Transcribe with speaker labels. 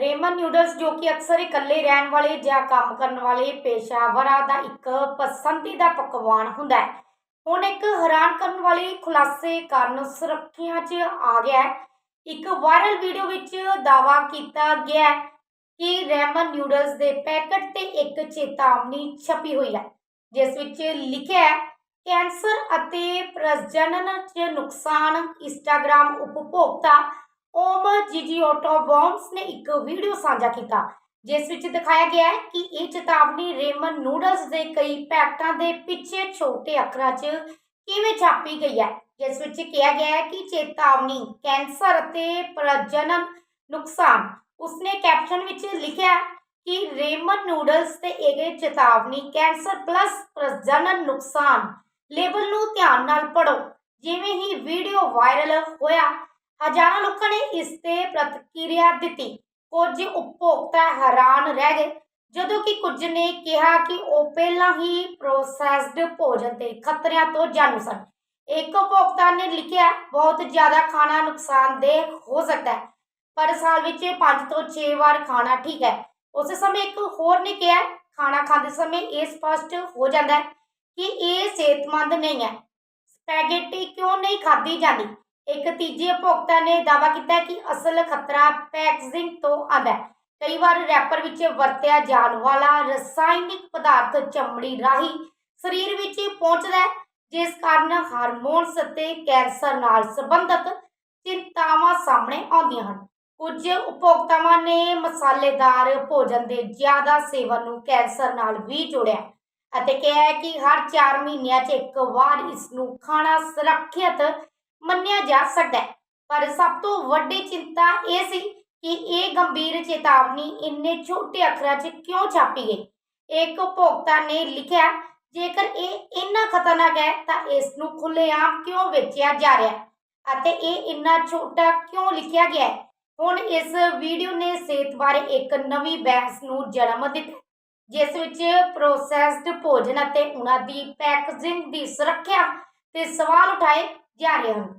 Speaker 1: Ramon noodles ਜੋ ਕਿ ਅਕਸਰ ਇਕੱਲੇ ਰਹਿਣ ਵਾਲੇ ਜਾਂ ਕੰਮ ਕਰਨ ਵਾਲੇ ਪੇਸ਼ਾਵਰਾਂ ਦਾ ਇੱਕ ਪਸੰਦੀਦਾ ਪਕਵਾਨ ਹੁੰਦਾ ਹੈ। ਹੁਣ ਇੱਕ ਹੈਰਾਨ ਕਰਨ ਵਾਲੇ ਖੁਲਾਸੇ ਕਾਰਨ ਸੁਰੱਖਿਆ 'ਚ ਆ ਗਿਆ ਇੱਕ ਵਾਇਰਲ ਵੀਡੀਓ ਵਿੱਚ ਦਾਅਵਾ ਕੀਤਾ ਗਿਆ ਕਿ ਰੇਮਨ ਨੂਡਲਸ ਦੇ ਪੈਕਟ ਤੇ ਇੱਕ ਚੇਤਾਵਨੀ ਛਪੀ ਹੋਈ ਹੈ, ਜਿਸ ਵਿੱਚ ਲਿਖਿਆ ਹੈ, ਕੈਂਸਰ ਅਤੇ ਪ੍ਰਜਨਨ 'ਚ ਨੁਕਸਾਨ ਇੰਸਟਾਗ੍ਰਾਮ ਉਪਭੋਗਤਾ ਓਮ ਜਿਜੀਓਟੋ ਬੌਂਸ ਨੇ ਇੱਕ ਵੀਡੀਓ ਸਾਂਝਾ ਕੀਤਾ, ਜਿਸ ਵਿੱਚ ਦਿਖਾਇਆ ਗਿਆ ਹੈ ਕਿ ਇਹ ਚੇਤਾਵਨੀ ਰੇਮਨ ਨੂਡਲਸ ਦੇ ਕਈ ਪੈਕਟਾਂ ਦੇ ਪਿੱਛੇ ਛੋਟੇ ਅੱਖਰਾਂ 'ਚ ਕਿਵੇਂ ਛਾਪੀ ਗਈ ਹੈ, ਜਿਸ ਵਿੱਚ ਕਿਹਾ ਗਿਆ ਹੈ ਕਿ ਚੇਤਾਵਨੀ ਕੈਂਸਰ ਅਤੇ ਪ੍ਰਜਨਨ ਨੁਕਸਾਨ। ਉਸਨੇ ਕੈਪਸ਼ਨ ਵਿੱਚ ਲਿਖਿਆ ਕਿ ਰੇਮਨ ਨੂਡਲਸ ਤੇ ਇਹ ਚੇਤਾਵਨੀ ਕੈਂਸਰ ਪਲੱਸ ਪ੍ਰਜਨਨ ਨੁਕਸਾਨ ਲੇਬਲ ਨੂੰ ਧਿਆਨ ਨਾਲ ਪੜੋ ਜਿਵੇਂ ਹੀ ਵੀਡੀਓ ਵਾਇਰਲ ਹੋਇਆ ਹਜ਼ਾਰਾਂ ਲੋਕਾਂ ਨੇ ਇਸ ਤੇ ਪ੍ਰਤੀਕਿਰਿਆ ਦਿੱਤੀ। ਕੁਝ ਉਪਭੋਗਤਾ ਹੈਰਾਨ ਰਹਿ ਗਏ, ਜਦੋਂ ਕਿ ਕੁਝ ਨੇ ਕਿਹਾ ਕਿ ਉਹ ਪਹਿਲਾਂ ਹੀ ਪ੍ਰੋਸੈਸਡ ਭੋਜਨ ਤੇ ਖਤਰਿਆਂ ਤੋਂ ਜਾਣੂ ਸਨ। ਇੱਕ ਉਪਭੋਗਤਾ ਨੇ ਲਿਖਿਆ, ਬਹੁਤ ਜ਼ਿਆਦਾ ਖਾਣਾ ਨੁਕਸਾਨਦੇਹ ਹੋ ਸਕਦਾ ਹੈ, ਪਰ ਸਾਲ ਵਿੱਚ 5 ਤੋਂ 6 ਵਾਰ ਖਾਣਾ ਠੀਕ ਹੈ। ਉਸੇ ਸਮੇਂ ਇੱਕ ਹੋਰ ਨੇ ਕਿਹਾ, ਖਾਣਾ ਖਾਂਦੇ ਸਮੇਂ ਇਹ ਸਪਸ਼ਟ ਹੋ ਜਾਂਦਾ ਹੈ ਕਿ ਇਹ ਸਿਹਤਮੰਦ ਨਹੀਂ ਹੈ। ਸਪੈਗੇਟੀ ਕਿਉਂ ਨਹੀਂ ਖਾਧੀ ਜਾਂਦੀ? ਇੱਕ ਤੀਜੇ ਉਪਭੋਗਤਾ ਨੇ ਦਾਅਵਾ ਕੀਤਾ ਕਿ ਅਸਲ ਖਤਰਾ ਪੈਕੇਜਿੰਗ ਤੋਂ ਆਉਂਦਾ ਹੈ। ਕਈ ਵਾਰ ਰੈਪਰ ਵਿੱਚ ਵਰਤਿਆ ਜਾਣ ਵਾਲਾ ਰਸਾਇਣਿਕ ਪਦਾਰਥ ਚਮੜੀ ਰਾਹੀਂ ਸਰੀਰ ਵਿੱਚ ਪਹੁੰਚਦਾ ਹੈ, ਜਿਸ ਕਾਰਨ ਹਾਰਮੋਨਸ ਅਤੇ ਕੈਂਸਰ ਨਾਲ ਸੰਬੰਧਿਤ ਚਿੰਤਾਵਾਂ ਸਾਹਮਣੇ ਆਉਂਦੀਆਂ ਹਨ। ਕੁਝ ਉਪਭੋਗਤਾਵਾਂ ਨੇ ਮਸਾਲੇਦਾਰ ਭੋਜਨ ਦੇ ਜ਼ਿਆਦਾ ਸੇਵਨ ਨੂੰ ਕੈਂਸਰ ਨਾਲ ਵੀ ਜੋੜਿਆ ਅਤੇ ਕਿਹਾ ਕਿ ਹਰ 4 ਮਹੀਨਿਆਂ 'ਚ ਇੱਕ ਵਾਰ ਇਸ ਨੂੰ ਖਾਣਾ ਸੁਰੱਖਿਅਤ ਮੰਨਿਆ ਜਾ ਸਕਦਾ ਹੈ। ਪਰ ਸਭ ਤੋਂ ਵੱਡੀ ਚਿੰਤਾ ਇਹ ਸੀ ਕਿ ਇਹ ਗੰਭੀਰ ਚੇਤਾਵਨੀ ਇੰਨੇ ਛੋਟੇ ਅੱਖਰਾਂ 'ਚ ਕਿਉਂ ਛਾਪੀ ਗਈ? ਇੱਕ ਉਪਭੋਗਤਾ ਨੇ ਲਿਖਿਆ, ਜੇਕਰ ਇਹ ਇੰਨਾ ਖਤਰਨਾਕ ਹੈ, ਤਾਂ ਇਸ ਨੂੰ ਖੁੱਲ੍ਹੇਆਮ ਕਿਉਂ ਵੇਚਿਆ ਜਾ ਰਿਹਾ ਹੈ? ਅਤੇ ਇਹ ਇੰਨਾ ਛੋਟਾ ਕਿਉਂ ਲਿਖਿਆ ਗਿਆ ਹੈ? ਹੁਣ ਇਸ ਵੀਡੀਓ ਨੇ ਸਿਹਤ ਬਾਰੇ ਇੱਕ ਨਵੀਂ ਬਹਿਸ ਨੂੰ ਜਨਮ ਦਿੱਤਾ, ਜਿਸ ਵਿੱਚ ਪ੍ਰੋਸੈਸਡ ਭੋਜਨ ਅਤੇ ਉਹਨਾਂ ਦੀ ਪੈਕੇਜਿੰਗ ਦੀ ਸੁਰੱਖਿਆ ਤੇ ਸਵਾਲ ਉਠਾਏ ਜਾ ਰਹੇ ਹਨ।